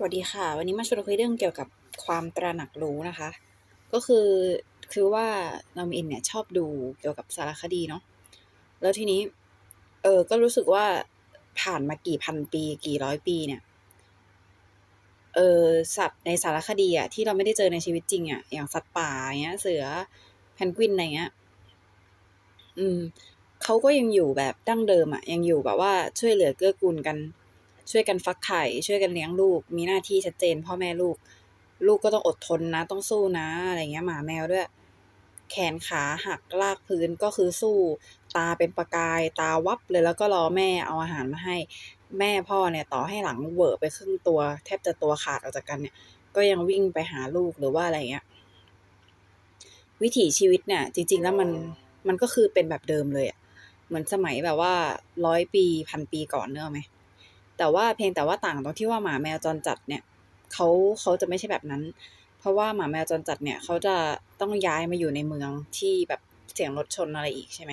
สวัสดีค่ะ วันนี้มาชวนคุยเรื่องเกี่ยวกับความตระหนักรู้นะคะ ก็คือคือว่าน้องอินเนี่ยชอบดูเกี่ยวกับสารคดีเนาะแล้วทีนี้เออก็รู้สึกว่าผ่านมากี่พันปีกี่ร้อยปีเนี่ยเออสัตว์ในสารคดีอะที่เราไม่ได้เจอในชีวิตจริงอะอย่างสัตว์ป่าอย่างเงี้ย เสือแพนกวินอะไรเงี้ยอืมเขาก็ยังอยู่แบบดั้งเดิมอะยังอยู่แบบว่าช่วยเหลือเกื้อกูลกัน ช่วยกันฟักไข่ ช่วยกันเลี้ยงลูก มีหน้าที่ชัดเจน พ่อแม่ลูก ลูกก็ต้องอดทนนะ ต้องสู้นะ อะไรเงี้ยหมาแมวด้วย แขนขาหักลากพื้นก็คือสู้ ตาเป็นประกาย ตาวับเลยแล้วก็รอแม่เอาอาหารมาให้ แม่พ่อเนี่ยต่อให้หลังเวอะไปครึ่งตัว แทบจะตัวขาดออกจากกันเนี่ย ก็ยังวิ่งไปหาลูกหรือว่าอะไรเงี้ย วิถีชีวิตเนี่ย จริง ๆ แล้วมันมันก็คือเป็นแบบเดิมเลยอะเหมือนสมัยแบบว่าร้อยปีพันปีก่อนเนอะไหม แต่ว่าเพียงแต่ว่าต่างตรงที่ว่าหมาแมวจรจัดเนี่ยเขาเขาจะไม่ใช่แบบนั้น เพราะว่าหมาแมวจรจัดเนี่ยเขาจะต้องย้ายมาอยู่ในเมืองที่แบบเสียงรถชนอะไรอีกใช่ไหม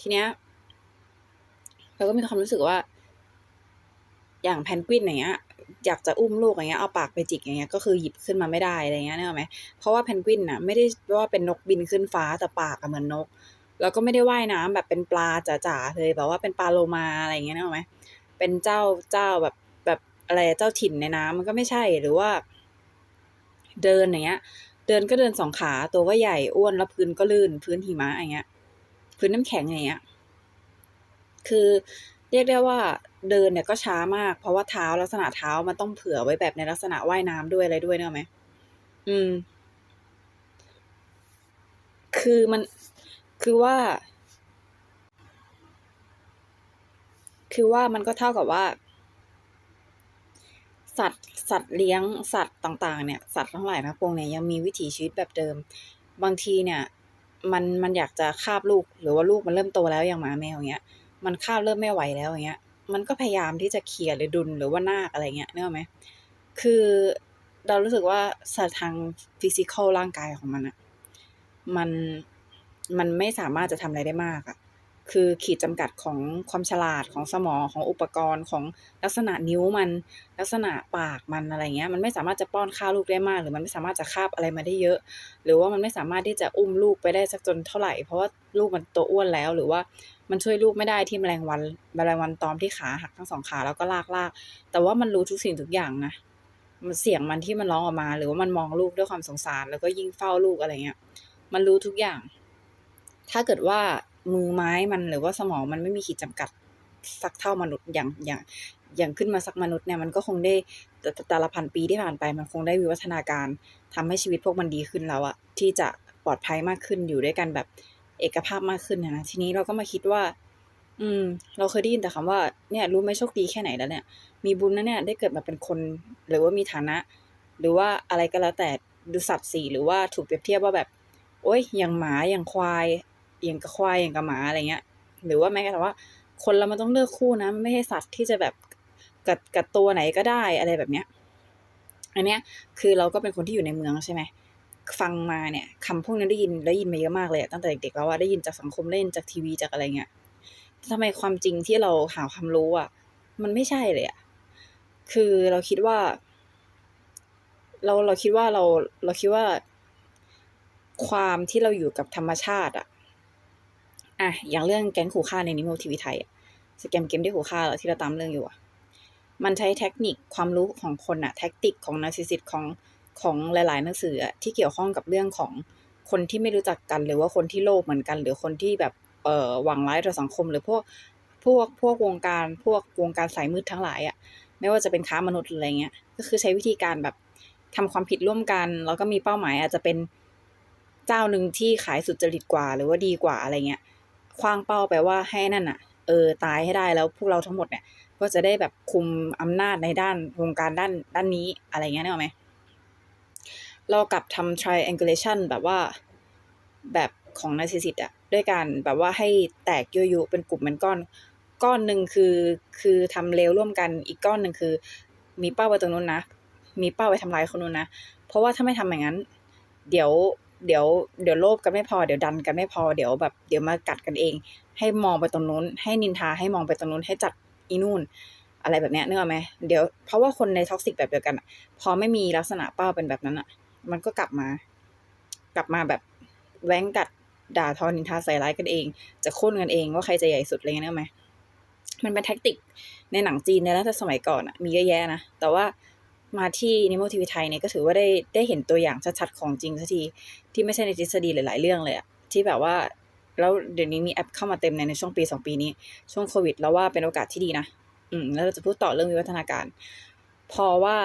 ทีเนี้ยเราก็มีความรู้สึกว่า อย่างแพนกวินอย่างเงี้ยอยากจะอุ้มลูกอย่างเงี้ยเอาปากไปจิกอย่างเงี้ยก็คือหยิบขึ้นมาไม่ได้อะไรเงี้ยนึกออกไหมเพราะว่าแพนกวินน่ะไม่ได้ว่าเป็นนกบินขึ้นฟ้าแต่ปากเหมือนนก แล้วก็ไม่ได้ว่ายน้ำแบบเป็นปลาจ๋าๆเลยแบบว่าเป็นปลาโลมาอะไรเงี้ยนึกออกไหม เป็นเจ้าเจ้าแบบแบบอะไรเจ้าถิ่นในน้ำมันก็ไม่ใช่หรือว่า เดินอย่างเงี้ย เดินก็เดินสองขาตัวก็ใหญ่อ้วนแล้วพื้นก็ลื่น พื้นหิมะอย่างเงี้ย พื้นน้ำแข็งอย่างเงี้ย คือเรียกได้ว่าเดินเนี่ยก็ช้ามาก เพราะว่าเท้าลักษณะเท้ามันต้องเผื่อไว้แบบในลักษณะว่ายน้ำด้วยอะไรด้วยเนอะไหมอืม คือมันคือว่า คือว่ามันก็เท่ากับว่า สัตว์สัตว์เลี้ยงสัตว์ต่าง ๆ เนี่ย สัตว์ทั้งหลายทั้งปวงเนี่ยยังมีวิถีชีวิตแบบเดิม บางทีเนี่ย มันมันอยากจะคาบลูก หรือว่าลูกมันเริ่มโตแล้วอย่างหมาแมวอย่างเงี้ย มันคาบเริ่มไม่ไหวแล้วอย่างเงี้ย มันก็พยายามที่จะเขี่ยหรือดุลหรือว่านาคอะไรเงี้ยเนออกไหมคือเรารู้สึกว่าสัตว์ทางฟิสิกอลร่างกายของมันอะมันมันไม่สามารถจะทำอะไรได้มากอะ คือขีดจำกัดของความฉลาดของสมองของอุปกรณ์ของลักษณะนิ้วมัน ลักษณะปากมันอะไรเงี้ยมันไม่สามารถจะป้อนข้าวลูกได้มาก หรือมันไม่สามารถจะคาบอะไรมาได้เยอะ หรือว่ามันไม่สามารถที่จะอุ้มลูกไปได้สักจนเท่าไหร่ เพราะว่าลูกมันตัวอ้วนแล้วหรือว่ามันช่วยลูกไม่ได้ที่แมลงวันแมลงวันตอมที่ขาหักทั้งสองขาแล้วก็ลากลากแต่ว่ามันรู้ทุกสิ่งทุกอย่างนะมันเสียงมันที่มันร้องออกมา หรือว่ามันมองลูกด้วยความสงสาร แล้วก็ยิ่งเฝ้าลูกอะไรเงี้ย มันรู้ทุกอย่าง ถ้าเกิดว่า มือไม้มันหรือว่าสมองมันไม่มีขีดจำกัดสักเท่ามนุษย์อย่างอย่างอย่างขึ้นมาสักมนุษย์เนี่ยมันก็คงได้แต่แต่ละพันปีที่ผ่านไปมันคงได้วิวัฒนาการทำให้ชีวิตพวกมันดีขึ้นแล้วอะที่จะปลอดภัยมากขึ้นอยู่ด้วยกันแบบเอกภาพมากขึ้นนะทีนี้เราก็มาคิดว่า อืม เราเคยได้ยินแต่คำว่าเนี่ยรู้ไหมโชคดีแค่ไหนแล้วเนี่ย มีบุญนะเนี่ยได้เกิดมาเป็นคน หรือว่ามีฐานะ หรือว่าอะไรก็แล้วแต่ดูสัตว์สีหรือว่าถูกเปรียบเทียบว่าแบบ โอ๊ยอย่างหมาอย่างควาย อย่างกับควายอย่างกับหมาอะไรเงี้ย หรือว่าแม้กระทั่งว่า คนเรามันต้องเลือกคู่นะไม่ใช่สัตว์ที่จะแบบกัดกัดตัวไหนก็ได้อะไรแบบเนี้ยอันเนี้ยคือเราก็เป็นคนที่อยู่ในเมืองใช่ไหมฟังมาเนี่ยคำพวกนี้นได้ยินได้ยินมาเยอะมากเลยตั้งแต่เด็กๆแล้วว่าได้ยินจากสังคมเล่นจากทีวีจากอะไรเงี้ยทำไมความจริงที่เราหาความรู้อะ มันไม่ใช่เลยอะคือเราคิดว่า เราเราคิดว่าเราเราคิดว่า ความที่เราอยู่กับธรรมชาติ อะ อะอย่างเรื่องแก๊งขู่ฆ่าในนิโมทีวีไทยอะสแกมเกมที่ขู่ฆ่าที่เราตามเรื่องอยู่อะมันใช้เทคนิคความรู้ของคนอะแท็กติกของนาร์ซิสซิสของของหลาย ๆ หนังสืออะที่เกี่ยวข้องกับเรื่องของคนที่ไม่รู้จักกัน หรือว่าคนที่โลภเหมือนกัน หรือคนที่แบบเอ่อหวังร้ายต่อสังคม หรือพวกพวกพวกวงการพวกวงการสายมืดทั้งหลายอะไม่ว่าจะเป็นค้ามนุษย์อะไรเงี้ยก็คือใช้วิธีการแบบทำความผิดร่วมกัน แล้วก็มีเป้าหมายอาจจะเป็นเจ้าหนึ่งที่ขายสุจริตกว่า หรือว่าดีกว่าอะไรเงี้ย คว้างเป้าไปว่าให้นั่นอะเออตายให้ได้แล้วพวกเราทั้งหมดเนี่ย ก็จะได้แบบคุมอำนาจในด้านวงการด้านด้านนี้อะไรเงี้ยนึกออกไหมเรากลับทำ triangulation แบบว่าแบบของนาร์ซิสซิสอะด้วยการแบบว่าให้แตกยุยเป็นกลุ่มเป็นก้อน ก้อนหนึ่งคือคือทำเลวร่วมกันอีกก้อนหนึ่งคือ มีเป้าไปตรงนู้นนะ มีเป้าไปทำลายคนนู้นนะ เพราะว่าถ้าไม่ทำอย่างนั้น เดี๋ยว เดี๋ยวเดี๋ยวโลภกันไม่พอเดี๋ยวดันกันไม่พอเดี๋ยวแบบเดี๋ยวมากัดกันเอง ให้มองไปตรงนู้น ให้นินทาให้มองไปตรงนู้นให้จัดอีนู่น อะไรแบบเนี้ยเนึกอไหมเดี๋ยวเพราะว่าคนในท็อกซิกแบบเดียวกันพอไม่มีลักษณะเป้าเป็นแบบนั้นอะมันก็กลับมา กลับมาแบบแว้งกัดด่าทอนินทาใส่ร้ายกันเอง จะโค่นกันเองว่าใครจะใหญ่สุดอะไรเงี้ยเนึกอไหมมันเป็นแท็กติกในหนังจีนในรัฐสมัยก่อนอะมีเยอะแยะนะแต่ว่า มาที่นิโมทีวีไทยเนี่ยก็ถือว่าได้ได้เห็นตัวอย่างชัดๆของจริงสักที ที่ไม่ใช่ในทฤษฎีหลายๆเรื่องเลยอะที่แบบว่าแล้วเดี๋ยวนี้มีแอปเข้ามาเต็มในในช่วงปีสองปีนี้ ช่วงโควิดแล้วว่าเป็นโอกาสที่ดีนะอืมแล้วเราจะพูดต่อเรื่องวิวัฒนาการ พอว่า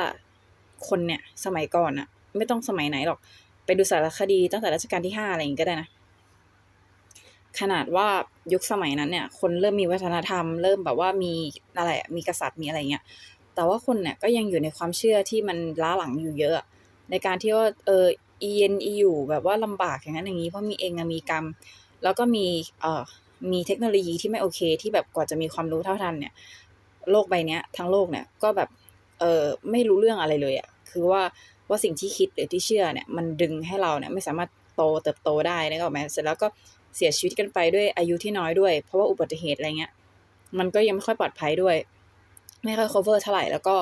คนเนี่ยสมัยก่อนอะไม่ต้องสมัยไหนหรอก ไปดูสารคดีตั้งแต่รัชกาลที่ห้าอะไรอย่างงี้ก็ได้นะขนาดว่ายุคสมัยนั้นเนี่ย คนเริ่มมีวัฒนธรรม เริ่มแบบว่ามีอะไรมีกษัตริย์มีอะไรเงี้ย แต่ว่าคนเนี่ยก็ยังอยู่ในความเชื่อที่มันล้าหลังอยู่เยอะ ในการที่ว่าเอออีเย็นอีอยู่แบบว่าลำบากอย่างนั้นอย่างนี้เพราะมีเองมีกรรม แล้วก็มีเอ่อมีเทคโนโลยีที่ไม่โอเค ที่แบบกว่าจะมีความรู้เท่าทันเนี่ย โลกใบเนี้ยทั้งโลกเนี่ยก็แบบเออไม่รู้เรื่องอะไรเลยอะคือว่าว่าสิ่งที่คิดหรือที่เชื่อเนี่ยมันดึงให้เราเนี่ยไม่สามารถโตเติบโตได้นึกออกไหมเสร็จแล้วก็เสียชีวิตกันไปด้วยอายุที่น้อยด้วย เพราะว่าอุบัติเหตุอะไรเงี้ยมันก็ยังไม่ค่อยปลอดภัยด้วย ไม่ค่อย cover เท่าไหร่ แล้วก็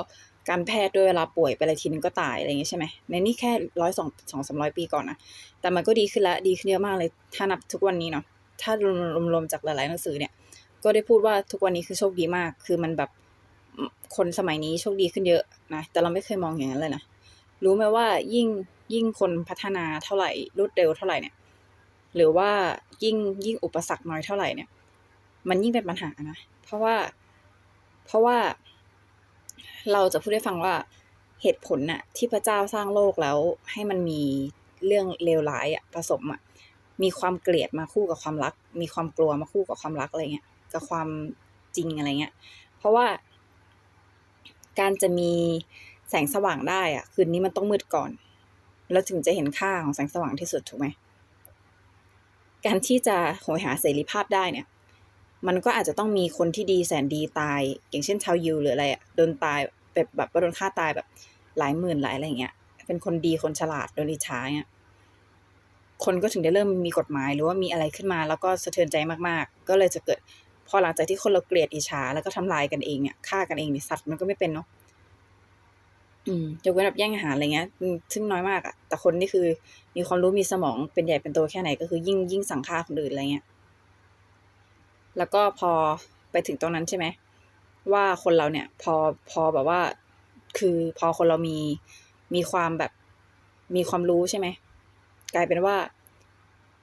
การแพทย์ด้วยเวลาป่วยไปอะไรทีนึงก็ตายอะไรอย่างเงี้ยใช่ไหมในนี่แค่ร้อยสองสองสามร้อยปีก่อนนะแต่มันก็ดีขึ้นละดีขึ้นเยอะมากเลย ถ้านับทุกวันนี้เนาะถ้ารวมๆจากหลายๆหนังสือเนี่ย ก็ได้พูดว่าทุกวันนี้คือโชคดีมาก คือมันแบบคนสมัยนี้โชคดีขึ้นเยอะนะแต่เราไม่เคยมองอย่างนั้นเลยนะรู้ไหมว่ายิ่งยิ่งคนพัฒนาเท่าไหร่รวดเร็วเท่าไหร่เนี่ย หรือว่ายิ่งยิ่งอุปสรรคน้อยเท่าไหร่เนี่ย มันยิ่งเป็นปัญหานะเพราะว่า เพราะว่าเราจะพูดให้ฟังว่าเหตุผลน่ะ ที่พระเจ้าสร้างโลกแล้วให้มันมีเรื่องเลวร้ายอะผสมอะมีความเกลียดมาคู่กับความรัก มีความกลัวมาคู่กับความรักอะไรเงี้ยกับความจริงอะไรเงี้ย เพราะว่า การจะมีแสงสว่างได้อะคืนนี้มันต้องมืดก่อน แล้วถึงจะเห็นค่าของแสงสว่างที่สุดถูกไหมการที่จะโหยหาเสรีภาพได้เนี่ย มันก็อาจจะต้องมีคนที่ดีแสนดีตาย อย่างเช่นชาวยิวหรืออะไรอะโดนตายแบบแบบโดนฆ่าตายแบบหลายหมื่นหลายอะไรเงี้ย เป็นคนดีคนฉลาดโดนอิจฉาเงี้ยคนก็ถึงได้เริ่มมีกฎหมายหรือว่ามีอะไรขึ้นมา แล้วก็สะเทือนใจมากๆ ก็เลยจะเกิดพอหลังจากที่คนเราเกลียดอิจฉาแล้วก็ทำลายกันเองเนี่ยฆ่ากันเองเนี่ยสัตว์มันก็ไม่เป็นเนาะอืมยกเว้นแบบแย่งอาหารอะไรเงี้ย ซึ่งน้อยมากอะแต่คนนี่คือมีความรู้มีสมองเป็นใหญ่เป็นโตแค่ไหนก็คือยิ่งยิ่งสั่งฆ่าคนอื่นอะไรเงี้ย แล้วก็พอไปถึงตรงนั้นใช่ไหมว่าคนเราเนี่ยพอพอแบบว่า คือพอคนเรามีมีความแบบมีความรู้ใช่ไหมกลายเป็นว่า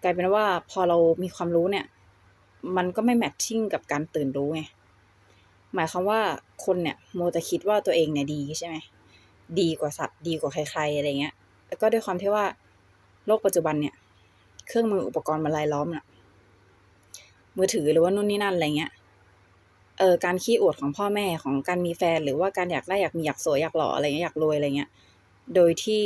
กลายเป็นว่าพอเรามีความรู้เนี่ย มันก็ไม่แมทชิ่งกับการตื่นรู้ไงหมายความว่าคนเนี่ยโมแต่คิดว่าตัวเองเนี่ยดีใช่ไหมดีกว่าสัตว์ดีกว่าใครๆอะไรเงี้ยแล้วก็ด้วยความที่ว่าโลกปัจจุบันเนี่ย เครื่องมืออุปกรณ์มันรายล้อมน่ะ มือถือหรือว่านู่นนี่นั่นอะไรเงี้ยเออการขี้อวดของพ่อแม่ของการมีแฟนหรือว่าการอยากได้อยากมีอยากสวยอยากหล่ออะไรเงี้ยอยากรวยอะไรเงี้ย โดยที่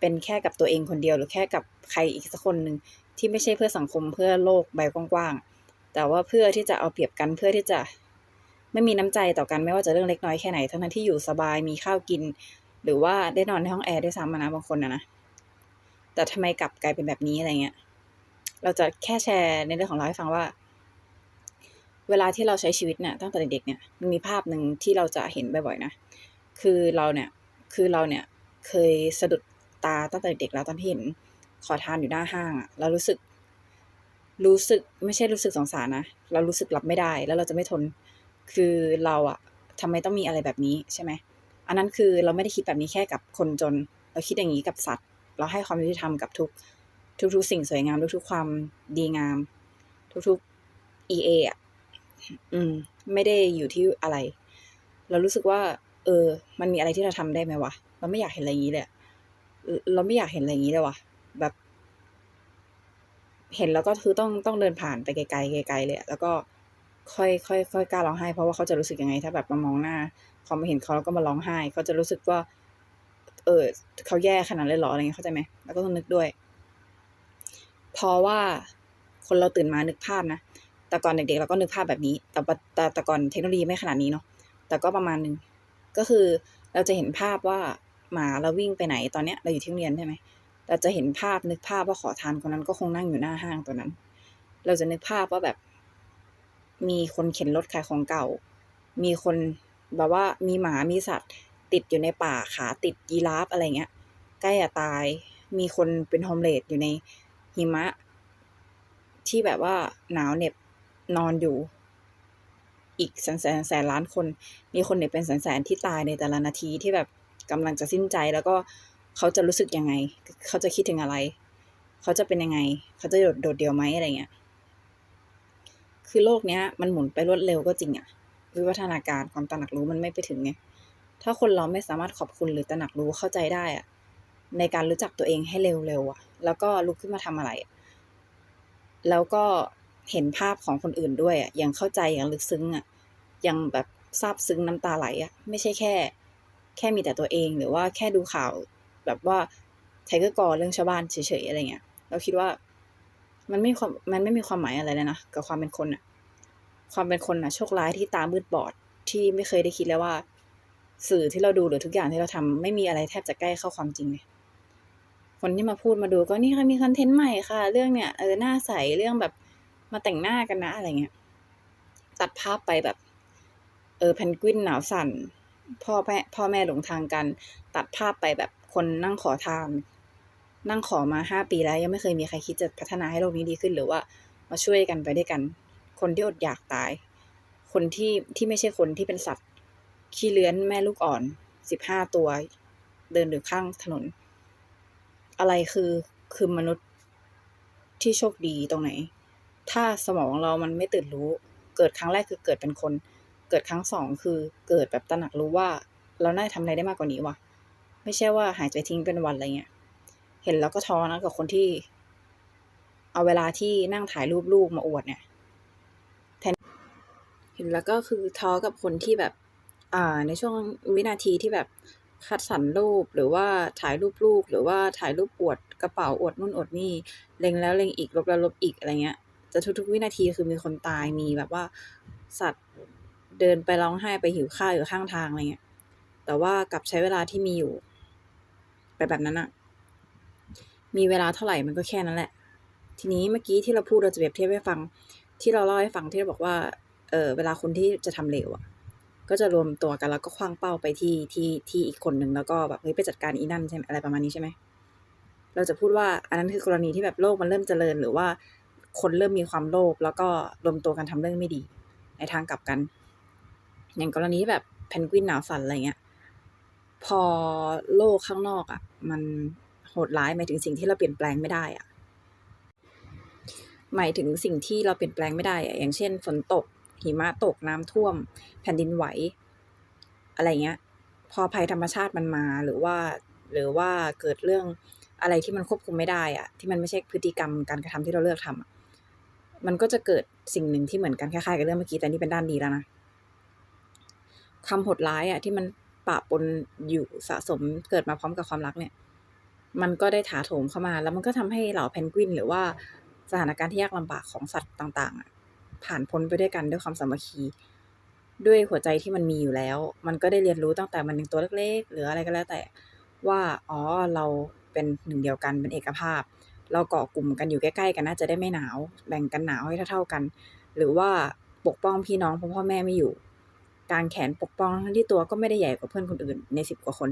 เป็นแค่กับตัวเองคนเดียวหรือแค่กับใครอีกสักคนหนึ่งที่ไม่ใช่เพื่อสังคมเพื่อโลกใบกว้างๆแต่ว่าเพื่อที่จะเอาเปรียบกันเพื่อที่จะไม่มีน้ำใจต่อกันไม่ว่าจะเรื่องเล็กน้อยแค่ไหนทั้งนั้นที่อยู่สบายมีข้าวกิน หรือว่าได้นอนในห้องแอร์ด้วยซ้ำนะบางคนนะนะแต่ทำไมกลับกลายเป็นแบบนี้อะไรเงี้ย เราจะแค่แชร์ในเรื่องของเราให้ฟังว่า เวลาที่เราใช้ชีวิตเนี่ยตั้งแต่เด็กเนี่ยมันมีภาพหนึ่งที่เราจะเห็นบ่อยๆนะ คือเราเนี่ยคือเราเนี่ยเคยสะดุดตาตั้งแต่เด็กแล้วตอนที่เห็นขอทานอยู่หน้าห้างอะเรารู้สึก รู้สึกไม่ใช่รู้สึกสงสารนะเรารู้สึกรับไม่ได้แล้วเราจะไม่ทน คือเราอะทำไมต้องมีอะไรแบบนี้ใช่ไหมอันนั้นคือเราไม่ได้คิดแบบนี้แค่กับคนจน เราคิดอย่างนี้กับสัตว์ เราให้ความยุติธรรมกับทุก ทุกๆ สิ่งสวยงาม ทุกๆ ความดีงาม ทุกๆ EA อะอืม ไม่ได้อยู่ที่อะไร เรารู้สึกว่า เออ มันมีอะไรที่เราทำได้ไหมวะเราไม่อยากเห็นอะไรอย่างนี้เลยเราไม่อยากเห็นอะไรอย่างนี้เลยวะแบบ เห็นแล้วก็คือต้องต้องเดินผ่านไปไกลๆไกลๆเลยแล้วก็ค่อยค่อยค่อยกล้าร้องไห้เพราะว่าเขาจะรู้สึกยังไง ถ้าแบบมามองหน้าเขามาเห็นเขาแล้วก็มาร้องไห้เขาจะรู้สึกว่า เออเขาแย่ขนาดเลยหรออะไรเงี้ยเข้าใจไหมแล้วก็ต้องนึกด้วย เพราะว่าคนเราตื่นมานึกภาพนะ แต่ก่อนเด็กๆเราก็นึกภาพแบบนี้ แต่แต่แต่ก่อนเทคโนโลยีไม่ขนาดนี้เนาะ แต่ก็ประมาณนึง ก็คือเราจะเห็นภาพว่าหมาเราวิ่งไปไหนตอนเนี้ยเราอยู่ที่โรงเรียนใช่ไหมเราจะเห็นภาพนึกภาพว่าขอทานคนนั้นก็คงนั่งอยู่หน้าห้างตัวนั้น เราจะนึกภาพว่าแบบ มีคนเข็นรถขายของเก่า มีคนแบบว่ามีหมามีสัตว์ ติดอยู่ในป่าขาติดยีราฟอะไรเงี้ยใกล้จะตาย มีคนเป็นโฮมเลสอยู่ใน หิมะ ที่แบบว่าหนาวเหน็บนอนอยู่ อีกแสนแสนแสนล้านคน มีคนเหนี่ยเป็นแสนแสนที่ตายในแต่ละนาทีที่แบบกำลังจะสิ้นใจแล้วก็เขาจะรู้สึกยังไง เขาจะคิดถึงอะไร เขาจะเป็นยังไง เขาจะโดดโดดเดียวไหมอะไรเงี้ย คือโลกเนี้ย มันหมุนไปรวดเร็วก็จริงอะวิวัฒนาการความตระหนักรู้มันไม่ไปถึงไง ถ้าคนเราไม่สามารถขอบคุณหรือตระหนักรู้เข้าใจได้อะในการรู้จักตัวเองให้เร็วๆอะ แล้วก็ลุกขึ้นมาทำอะไร แล้วก็เห็นภาพของคนอื่นด้วยอะย่างเข้าใจอย่างลึกซึ้งอะยังแบบซาบซึ้งน้ำตาไหลอะไม่ใช่แค่ แค่มีแต่ตัวเองหรือว่าแค่ดูข่าว แบบว่าไทเกอร์กอเรื่องชาวบ้านเฉยๆอะไรเงี้ยเราคิดว่ามันไม่ความมันไม่มีความหมายอะไรเลยนะกับความเป็นคนอะความเป็นคนอะโชคร้ายที่ตามืดบอดที่ไม่เคยได้คิดแล้วว่า สื่อที่เราดูหรือทุกอย่างที่เราทำไม่มีอะไรแทบจะใกล้เข้าความจริงเลย คนที่มาพูดมาดูก็นี่ค่ะมีคอนเทนต์ใหม่ค่ะ เรื่องเนี่ยเออหน้าใสเรื่องแบบมาแต่งหน้ากันนะอะไรเงี้ยตัดภาพไปแบบ เออเพนกวินหนาวสั่นพ่อแม่พ่อแม่หลงทางกัน ตัดภาพไปแบบคนนั่งขอทาน นั่งขอมาห้าปีแล้ว ยังไม่เคยมีใครคิดจะพัฒนาให้โลกนี้ดีขึ้น หรือว่ามาช่วยกันไปด้วยกัน คนที่อดอยากตาย คนที่ที่ไม่ใช่คนที่เป็นสัตว์ขี้เลื้อนแม่ลูกอ่อนสิบห้าตัว เดินอยู่ข้างถนน อะไรคือคือมนุษย์ที่โชคดีตรงไหน ถ้าสมองเรามันไม่ตื่นรู้ เกิดครั้งแรกคือเกิดเป็นคน เกิดครั้งสองคือเกิดแบบตระหนักรู้ว่า เราน่าทำอะไรได้มากกว่านี้วะไม่ใช่ว่าหายใจทิ้งเป็นวันอะไรเงี้ย เห็นแล้วก็ท้อนะกับคนที่ เอาเวลาที่นั่งถ่ายรูปลูกมาอวดเนี่ยแทนเห็นแล้วก็คือท้อกับคนที่แบบ อ่า ในช่วงวินาทีที่แบบ คัดสรรรูปหรือว่าถ่ายรูปลูก หรือว่าถ่ายรูปอวดกระเป๋าอวดนู่นอวดนี่เล็งแล้วเล็งอีกลบแล้วลบอีกอะไรเงี้ยจะทุกๆวินาทีคือมีคนตายมีแบบว่าสัตว์เดินไปร้องไห้ไปหิวข้าวอยู่ข้างทางอะไรเงี้ยแต่ว่ากลับใช้เวลาที่มีอยู่ ไปแบบนั้นอะมีเวลาเท่าไหร่มันก็แค่นั้นแหละ ทีนี้เมื่อกี้ที่เราพูดเราจะเปรียบเทียบให้ฟัง ที่เราเล่าให้ฟังที่เราบอกว่าเออเวลาคนที่จะทำเลวอะ ก็จะรวมตัวกันแล้วก็คว้างเป้าไปที่ที่ที่อีกคนหนึ่งแล้วก็แบบเฮ้ยไปจัดการอีนั่นใช่ไหมอะไรประมาณนี้ใช่ไหมเราจะพูดว่าอันนั้นคือกรณีที่แบบโลกมันเริ่มเจริญ หรือว่าคนเริ่มมีความโลภแล้วก็รวมตัวกันทำเรื่องไม่ดี ในทางกลับกัน อย่างกรณีที่แบบเพนกวินหนาวสั่นอะไรเงี้ยพอโลกข้างนอกอะ่ะ มันโหดร้ายหมายถึงสิ่งที่เราเปลี่ยนแปลงไม่ได้อะ่ะหมายถึงสิ่งที่เราเปลี่ยนแปลงไม่ได้อะอย่างเช่นฝนตก หิมะตกน้ำท่วม แผ่นดินไหว อะไรเงี้ย พอภัยธรรมชาติมันมาหรือว่า หรือว่าเกิดเรื่องอะไรที่มันควบคุมไม่ได้อะที่มันไม่ใช่พฤติกรรมการกระทำที่เราเลือกทำอะมันก็จะเกิดสิ่งหนึ่งที่เหมือนกันคล้ายๆกับเรื่องเมื่อกี้แต่นี่เป็นด้านดีแล้วนะความโหดร้ายอะที่มันปะปนอยู่สะสมเกิดมาพร้อมกับความรักเนี่ย มันก็ได้ถาโถมเข้ามา แล้วมันก็ทำให้เหล่าเพนกวิน หรือว่าสถานการณ์ที่ยากลำบากของสัตว์ต่างๆอะ ผ่านพ้นไปด้วยกันด้วยความสามัคคี ด้วยหัวใจที่มันมีอยู่แล้ว มันก็ได้เรียนรู้ตั้งแต่มันยังตัวเล็กๆ หรืออะไรก็แล้วแต่ว่าอ๋อเราเป็นหนึ่งเดียวกันเป็นเอกภาพ เราเกาะกลุ่มกันอยู่ใกล้ๆกันน่าจะได้ไม่หนาว แบ่งกันหนาวให้เท่าๆกัน หรือว่าปกป้องพี่น้องเพราะพ่อแม่ไม่อยู่กางแขนปกป้องทั้งที่ตัวก็ไม่ได้ใหญ่กว่าเพื่อนคนอื่นในสิบกว่าคน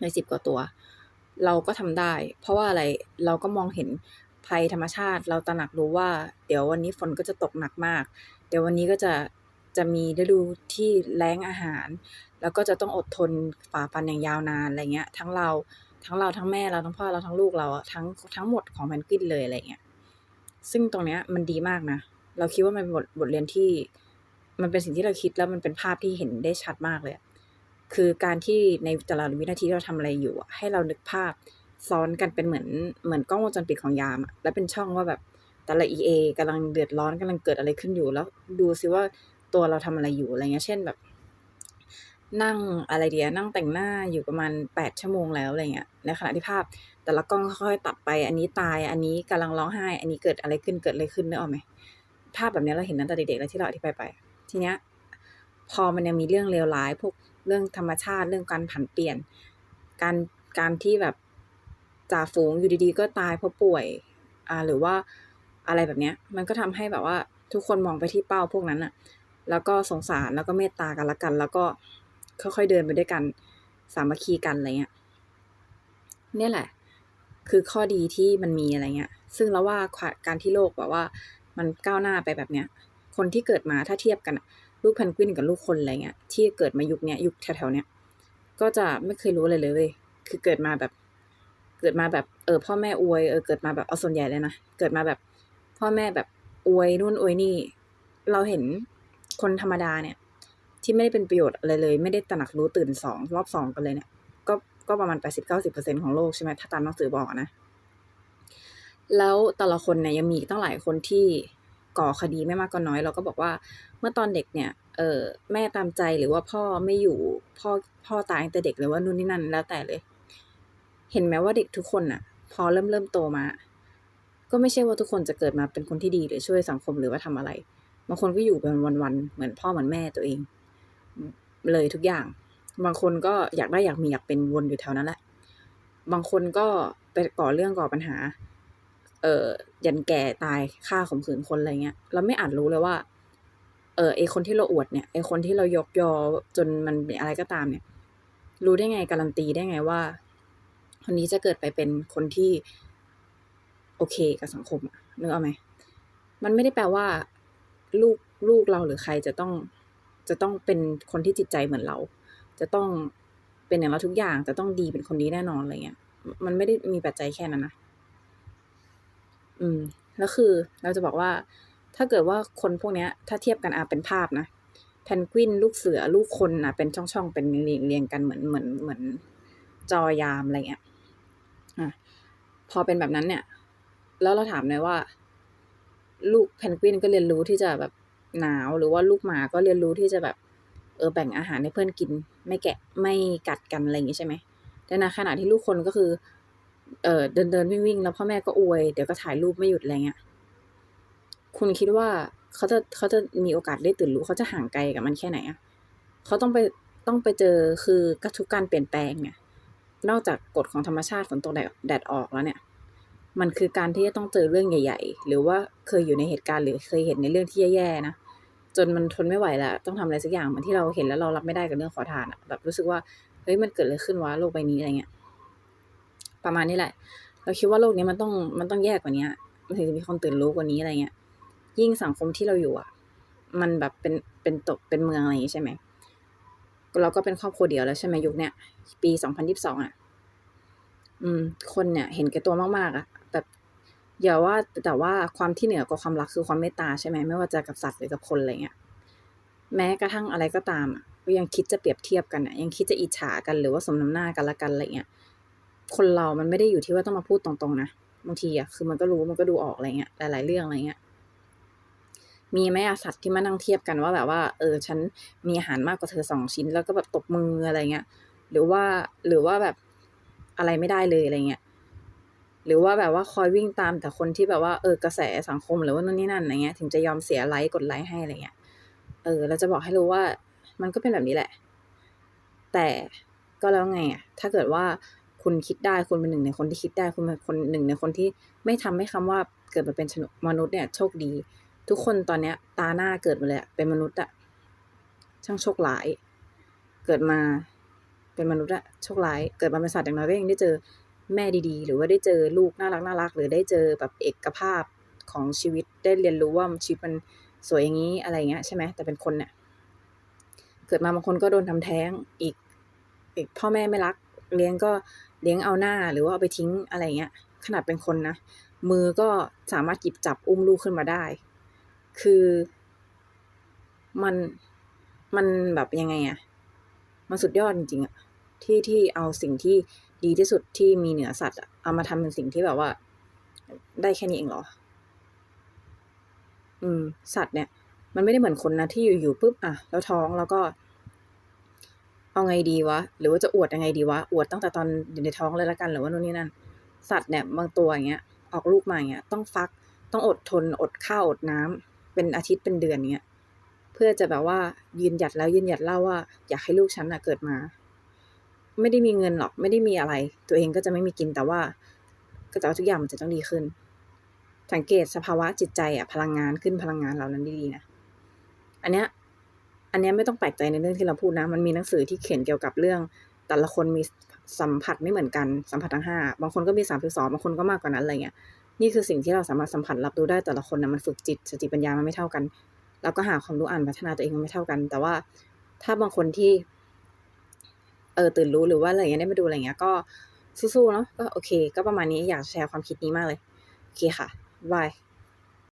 ในสิบกว่าตัว เราก็ทำได้ เพราะว่าอะไรเราก็มองเห็น ภัยธรรมชาติ เราตระหนักรู้ว่า เดี๋ยววันนี้ฝนก็จะตกหนักมาก เดี๋ยววันนี้ก็จะจะมีฤดูที่แล้งอาหาร แล้วก็จะต้องอดทนฝ่าฟันอย่างยาวนานอะไรเงี้ย ทั้งเราทั้งเราทั้งแม่เราทั้งพ่อเราทั้งลูกเราทั้งทั้งหมดของเพนกวินเลยอะไรเงี้ยซึ่งตรงเนี้ยมันดีมากนะ เราคิดว่ามันเป็นบทบทเรียนที่ มันเป็นสิ่งที่เราคิดแล้วมันเป็นภาพที่เห็นได้ชัดมากเลย คือการที่ในแต่ละวินาทีที่เราทำอะไรอยู่ ให้เรานึกภาพ ซ้อนกันเป็นเหมือนเหมือนกล้องวงจรปิดของยามอะแล้วเป็นช่องว่าแบบแต่ละ EA กำลังเดือดร้อนกำลังเกิดอะไรขึ้นอยู่ แล้วดูซิว่าตัวเราทำอะไรอยู่อะไรเงี้ย เช่นแบบ นั่งอะไรเดียนั่งแต่งหน้าอยู่ประมาณแปดชั่วโมงแล้วอะไรเงี้ยในขณะที่ภาพ แต่ละกล้องค่อยๆตัดไป อันนี้ตาย อันนี้กำลังร้องไห้ อันนี้เกิดอะไรขึ้นเกิดอะไรขึ้นนึกออกไหมภาพแบบนี้เราเห็นตั้งแต่เด็กๆแล้วที่เราอธิบายไป ทีเนี้ยพอมันยังมีเรื่องเลวร้ายพวกเรื่องธรรมชาติเรื่องการผันเปลี่ยน การการที่แบบ จ่าฝูงอยู่ดีๆ ก็ตายเพราะป่วยอ่าหรือว่าอะไรแบบเนี้ย มันก็ทำให้แบบว่าทุกคนมองไปที่เป้าพวกนั้นอะแล้วก็สงสารแล้วก็เมตตากันละกัน แล้วก็ค่อยๆเดินไปด้วยกันสามัคคีกันอะไรเงี้ยเนี่ยแหละ คือข้อดีที่มันมีอะไรเงี้ย ซึ่งเราว่าการที่โลกแบบว่า มันก้าวหน้าไปแบบเนี้ย คนที่เกิดมาถ้าเทียบกันลูกเพนกวินกับลูกคนอะไรเงี้ยที่เกิดมายุคเนี้ยยุคแถวๆเนี้ยก็จะไม่เคยรู้อะไรเลยเว้ยคือเกิดมาแบบ เกิดมาแบบเออพ่อแม่อวยเออเกิดมาแบบเอาส่วนใหญ่เลยนะเกิดมาแบบ พ่อแม่แบบอวยนู่นอวยนี่ เราเห็นคนธรรมดาเนี่ย ที่ไม่ได้เป็นประโยชน์อะไรเลย ไม่ได้ตระหนักรู้ตื่นสองรอบสองกันเลยเนี่ย ก็ก็ประมาณแปดสิบเก้าสิบเปอร์เซ็นของโลกใช่ไหมถ้าตามหนังสือบอกนะ แล้วแต่ละคนเนี่ยยังมีตั้งหลายคนที่ก่อคดีไม่มากก็น้อย เราก็บอกว่าเมื่อตอนเด็กเนี่ยเออแม่ตามใจหรือว่าพ่อไม่อยู่พ่อพ่อตายตั้งแต่เด็กหรือว่านู่นนี่นั่นแล้วแต่เลย เห็นไหมว่าเด็กทุกคนน่ะพอเริ่มเริ่มโตมา ก็ไม่ใช่ว่าทุกคนจะเกิดมาเป็นคนที่ดีหรือช่วยสังคมหรือว่าทำอะไรบางคนก็อยู่เป็นวันๆเหมือนพ่อเหมือนแม่ตัวเอง เลยทุกอย่าง บางคนก็อยากได้อยากมีอยากเป็นวนอยู่แถวนั้นแหละ บางคนก็ไปก่อเรื่องก่อปัญหา เอ่อยันแก่ตายฆ่าข่มขืนคนอะไรเงี้ยเราไม่อาจรู้เลยว่า เออไอคนที่เราอวดเนี่ยไอคนที่เรายกยอจนมันเป็นอะไรก็ตามเนี่ย รู้ได้ไงการันตีได้ไงว่า คนนี้จะเกิดไปเป็นคนที่โอเคกับสังคมนึกออกไหมมันไม่ได้แปลว่า ลูกลูกเราหรือใครจะต้องจะต้องเป็นคนที่จิตใจเหมือนเรา จะต้องเป็นอย่างเราทุกอย่างจะต้องดีเป็นคนนี้แน่นอนอะไรเงี้ย มันไม่ได้มีปัจจัยแค่นั้นนะอืมแล้วคือเราจะบอกว่า ถ้าเกิดว่าคนพวกเนี้ย ถ้าเทียบกันอาเป็นภาพนะแพนกวินลูกเสือลูกคนนะเป็นช่องๆเป็นเรียงเรียงกันเหมือนเหมือนเหมือนจอยามอะไรเงี้ย พอเป็นแบบนั้นเนี่ย แล้วเราถามเลยว่า ลูกเพนกวินก็เรียนรู้ที่จะแบบหนาวหรือว่าลูกหมาก็เรียนรู้ที่จะแบบเออแบ่งอาหารให้เพื่อนกิน ไม่แกะไม่กัดกันอะไรอย่างงี้ใช่ไหมแต่ในขณะที่ลูกคนก็คือ เออเดินเดินวิ่งวิ่งแล้วพ่อแม่ก็อวยเดี๋ยวก็ถ่ายรูปไม่หยุดอะไรเงี้ยคุณคิดว่าเขาจะเขาจะมีโอกาสได้ตื่นรู้เขาจะห่างไกลกับมันแค่ไหนอะเขาต้องไปต้องไปเจอคือกระทุกการเปลี่ยนแปลงเนี่ย นอกจากกฎของธรรมชาติฝนตกแดดออกแล้วเนี่ย มันคือการที่จะต้องเจอเรื่องใหญ่ ๆ หรือว่าเคยอยู่ในเหตุการณ์หรือเคยเห็นในเรื่องที่แย่ๆนะจนมันทนไม่ไหวแล้วต้องทำอะไรสักอย่างเหมือนที่เราเห็นแล้วเรารับไม่ได้กับเรื่องขอทานอะแบบรู้สึกว่าเฮ้ยมันเกิดอะไรขึ้นวะโลกใบนี้อะไรเงี้ย ประมาณนี้แหละ เราคิดว่าโลกนี้มันต้องมันต้องแย่กว่านี้มันถึงจะมีคนตื่นรู้กว่านี้อะไรเงี้ย ยิ่งสังคมที่เราอยู่อะ มันแบบเป็นเป็นตกเป็นเมืองอะไรอย่างงี้ใช่ไหม เราก็เป็นครอบครัวเดียวแล้วใช่ไหมยุคเนี้ยปีสองพันยิบสองอะ อืม คนเนี่ย เห็นแก่ตัวมากๆอะแบบอย่าว่าแต่ว่าความที่เหนือกว่าความรักคือความเมตตาใช่ไหมไม่ว่าจะกับสัตว์หรือกับคนอะไรเงี้ยแม้กระทั่งอะไรก็ตามอะยังคิดจะเปรียบเทียบกันอะยังคิดจะอิจฉากันหรือว่าสมน้ำหน้ากันละกันอะไรเงี้ยคนเรามันไม่ได้อยู่ที่ว่าต้องมาพูดตรงๆนะบางทีอะคือมันก็รู้มันก็ดูออกอะไรเงี้ยหลายๆเรื่องอะไรเงี้ย มีไหมอะสัตว์ที่มานั่งเทียบกันว่าแบบว่า เออ ฉันมีอาหารมากกว่าเธอสองชิ้น แล้วก็แบบตบมืออะไรเงี้ย หรือว่าหรือว่าแบบอะไรไม่ได้เลยอะไรเงี้ยหรือว่าแบบว่าคอยวิ่งตามแต่คนที่แบบว่าเออกระแสสังคมหรือว่านู่นนี่นั่นอะไรเงี้ยถึงจะยอมเสียไลค์กดไลค์ให้อะไรเงี้ยเออเราจะบอกให้รู้ว่ามันก็เป็นแบบนี้แหละ แต่ก็แล้วไงอะถ้าเกิดว่าคุณคิดได้คุณเป็นหนึ่งในคนที่คิดได้คุณเป็นคนหนึ่งในคนที่ไม่ทำให้คำว่าเกิดมาเป็นมนุษย์เนี่ยโชคดี ทุกคนตอนเนี้ย ตาหน้าเกิดมาเลยเป็นมนุษย์อะช่างโชคร้าย เกิดมาเป็นมนุษย์อะโชคร้าย เกิดมาเป็นสัตว์อย่างน้อยก็ยังได้เจอแม่ดีๆ หรือว่าได้เจอลูกน่ารักน่ารัก หรือได้เจอแบบเอกภาพของชีวิตได้เรียนรู้ว่าชีวิตมันสวยอย่างนี้อะไรเงี้ยใช่ไหมแต่เป็นคนเนี่ยเกิดมาบางคนก็โดนทำแท้งอีกอีกพ่อแม่ไม่รัก เลี้ยงก็เลี้ยงเอาหน้าหรือว่าเอาไปทิ้งอะไรเงี้ย ขนาดเป็นคนนะมือก็สามารถหยิบจับอุ้มลูกขึ้นมาได้ คือมันมันแบบยังไงอะมันสุดยอดจริงๆอะที่ที่เอาสิ่งที่ดีที่สุดที่มีเหนือสัตว์อะเอามาทำเป็นสิ่งที่แบบว่า ได้แค่นี้เองเหรอ อืม สัตว์เนี่ย มันไม่ได้เหมือนคนนะที่อยู่ๆปุ๊บอะแล้วท้องแล้วก็ เอาไงดีวะ หรือว่าจะอวดยังไงดีวะอวดตั้งแต่ตอนอยู่ในท้องเลยละกันหรือว่านู่นนี่นั่นสัตว์เนี่ยบางตัวอย่างเงี้ย ออกลูกมาอย่างเงี้ย ต้องฟักต้องอดทนอดข้าวอดน้ำ เป็นอาทิตย์เป็นเดือนเงี้ยเพื่อจะแบบว่ายืนหยัดแล้วยืนหยัดเล่าว่า อยากให้ลูกฉันน่ะเกิดมา ไม่ได้มีเงินหรอกไม่ได้มีอะไร ตัวเองก็จะไม่มีกินแต่ว่า ก็จะเอาทุกอย่างมันจะต้องดีขึ้น สังเกตสภาวะจิตใจอะพลังงานขึ้นพลังงานเหล่านั้นดีๆนะอันเนี้ยอันเนี้ยไม่ต้องแปลกใจในเรื่องที่เราพูดนะ มันมีหนังสือที่เขียนเกี่ยวกับเรื่อง แต่ละคนมีสัมผัสไม่เหมือนกันสัมผัสทั้ง5บางคนก็มี32บางคนก็มากกว่านั้นอะไรเงี้ย นี่คือสิ่งที่เราสามารถสัมผัสรับรู้ได้แต่ละคนนะมันฝึกจิตสติปัญญามันไม่เท่ากัน แล้วก็หาความรู้อ่านพัฒนาตัวเองมันไม่เท่ากัน แต่ว่าถ้าบางคนที่เออตื่นรู้หรือว่าอะไรอย่างเงี้ยได้มาดูอะไรอย่างเงี้ยก็สู้ๆเนาะก็โอเค ก็ประมาณนี้อยากแชร์ความคิดนี้มากเลย โอเคค่ะบาย